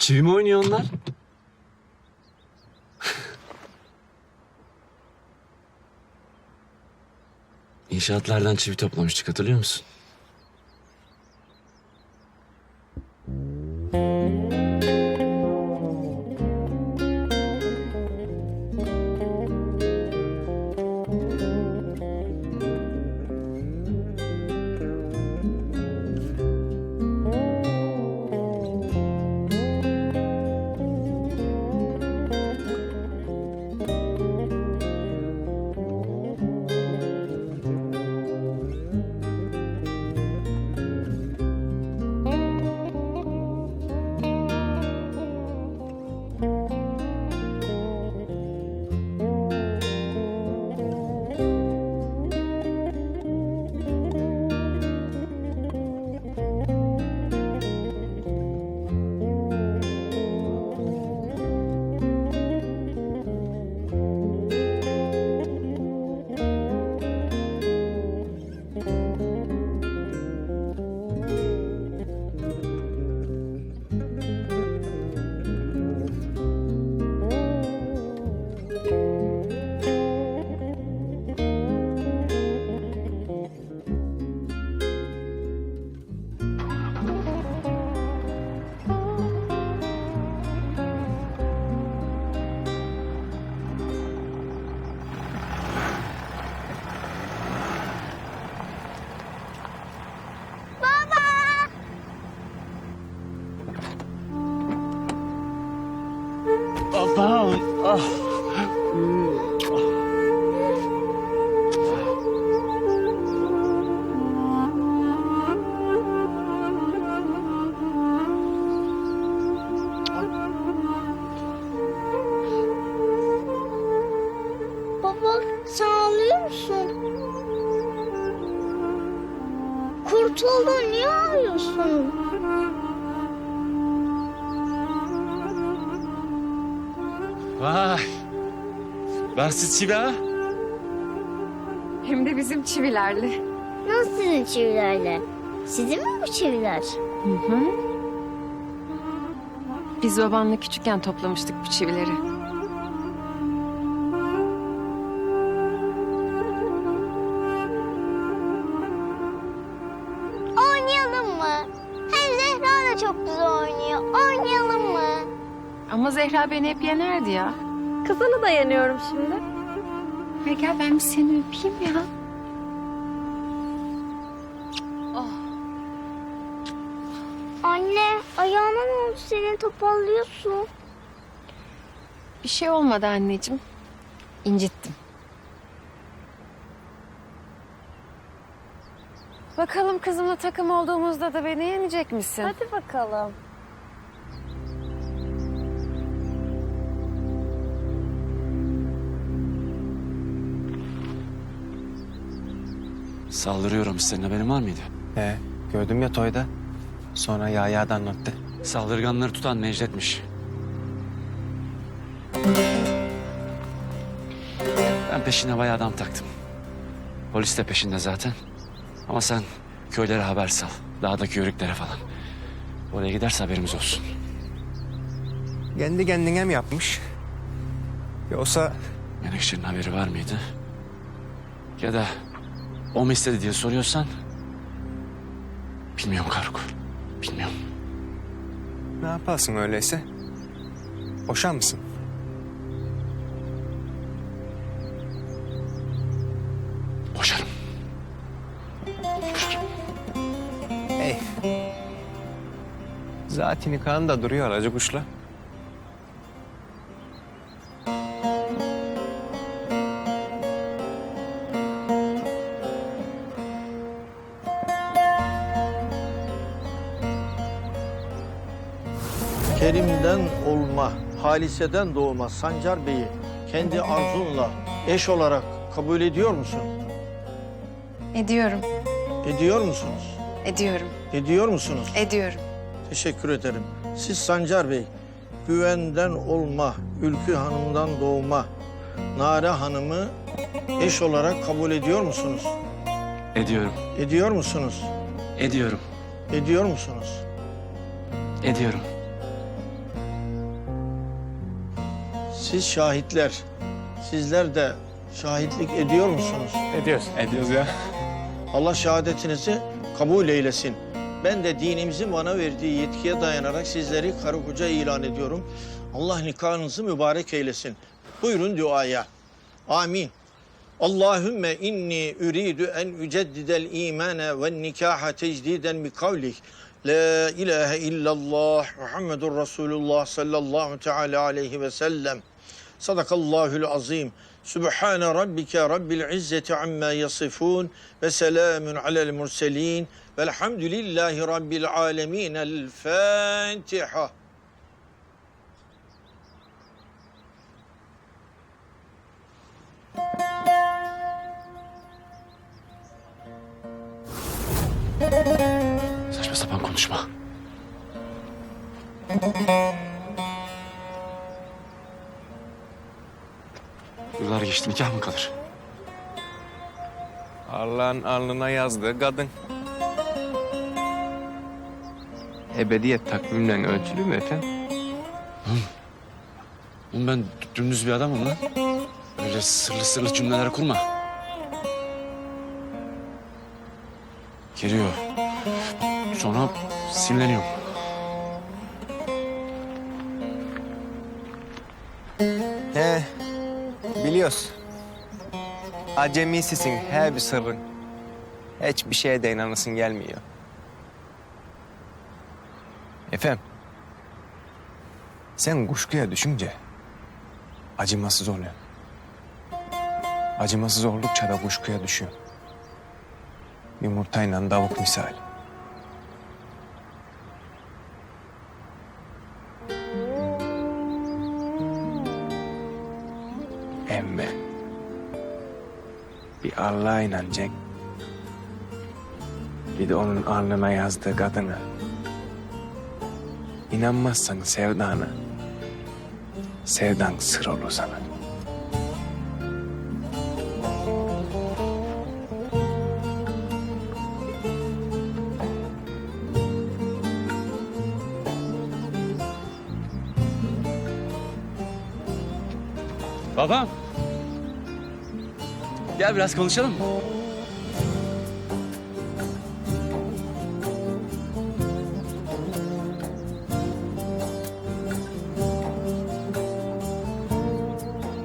Çivi mi oynuyor onlar? İnşaatlardan çivi toplamıştık hatırlıyor musun? Ah. Baba sen ağlıyor musun? Kurtuldun niye ağlıyorsun? Vay. Bensiz çivi ha? Hem de bizim çivilerle. Nasıl sizin çivilerle? Sizin mi bu çiviler? Hı hı. Biz babanla küçükken toplamıştık bu çivileri. Oynayalım mı? Hem Zehra da çok güzel oynuyor. Ama Zehra beni hep yenerdi ya. Kızana dayanıyorum şimdi. Ve gel ben bir seni öpeyim ya. Anne ayağına ne oldu senin topallıyorsun? Bir şey olmadı anneciğim. İncittim. Bakalım kızımla takım olduğumuzda da beni yenecek misin? Hadi bakalım. Saldırıyorum senin haberin var mıydı? He, gördüm ya toyda. Sonra Yahya da anlattı. Saldırganları tutan Necdet'miş. Ben peşine bayağı adam taktım. Polis de peşinde zaten. Ama sen köylere haber sal. Dağdaki yörüklere falan. Oraya giderse haberimiz olsun. Kendi kendine mi yapmış? Yoksa Menekşe'nin haberi var mıydı? Ya da o mu istedi diye soruyorsan... Bilmiyorum Karuk. Bilmiyorum. ne yaparsın öyleyse? Boşan mısın? Boşarım. Hey. Zaten nikahın da duruyor aracı kuşla. Kerim'den olma, Halise'den doğma Sancar Bey'i kendi arzunla eş olarak kabul ediyor musun? Ediyorum, Ediyor musunuz? ediyorum, Ediyor musunuz? ediyorum. Teşekkür ederim. Siz Sancar Bey, güvenden olma, Ülkü Hanım'dan doğma Nare Hanım'ı eş olarak kabul ediyor musunuz? Ediyorum. Ediyor musunuz? Ediyorum. Ediyor musunuz? Ediyorum. Siz şahitler. Sizler de şahitlik ediyor musunuz? Ediyoruz. Ediyoruz ya. Allah şehadetinizi kabul eylesin. Ben de dinimizin bana verdiği yetkiye dayanarak sizleri karı koca ilan ediyorum. Allah nikahınızı mübarek eylesin. Buyurun duaya. Amin. Allahümme inni üridu en üceddidel imane ve nikaha tecdiden bi kavlik. La ilahe illallah Muhammedur Resulullah sallallahu teala aleyhi ve sellem. صدق الله العظيم سبحان ربك رب العزة عما يصفون وسلام على المرسلين والحمد لله رب العالمين الفاتحة Saçma sapan konuşma. Yıllar geçti nikah mı kalır? Allah'ın alnına yazdığı kadın. Ebediyet takvimle ölçülü mü efendim? Oğlum ben dümdüz bir adamım lan. Öyle sırlı sırlı cümleler kurma. Geliyor. Sonra sinirleniyorum. He, biliyoruz. Acemisisin her bir sırrın. Hiçbir şeye de inanasın gelmiyor. Efendim, sen kuşkuya düşünce acımasız oluyorsun. Acımasız oldukça da kuşkuya düşüyor. Yumurtayla tavuk misali. Emme. Bir Allah'a inanacak. Bir de onun alnına yazdığı kadına. İnanmazsan sevdana. Sevdan sır olur sana. Babam. Gel biraz konuşalım.